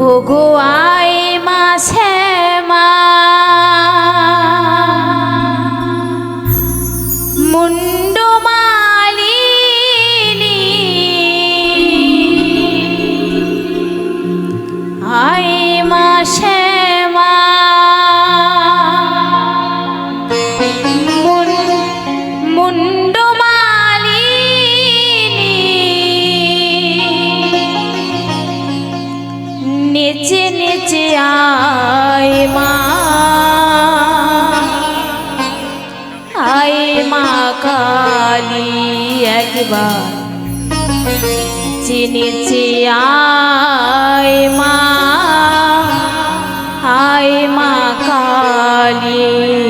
ওগো একবার চিনেছে আয় মা আয় মা কালী।